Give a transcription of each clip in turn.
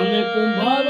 અમે કુંભાર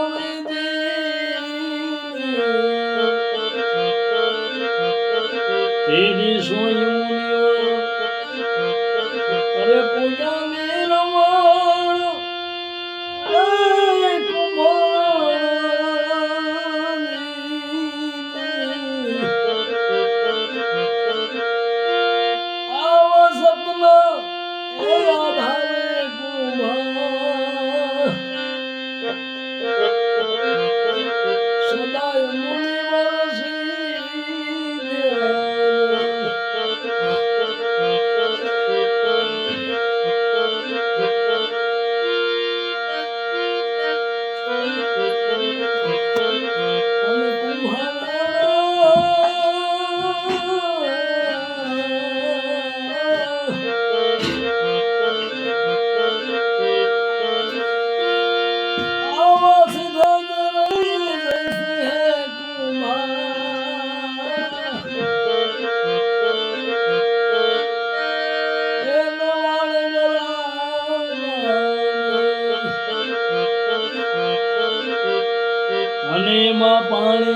Feliz sonho Hallelujah.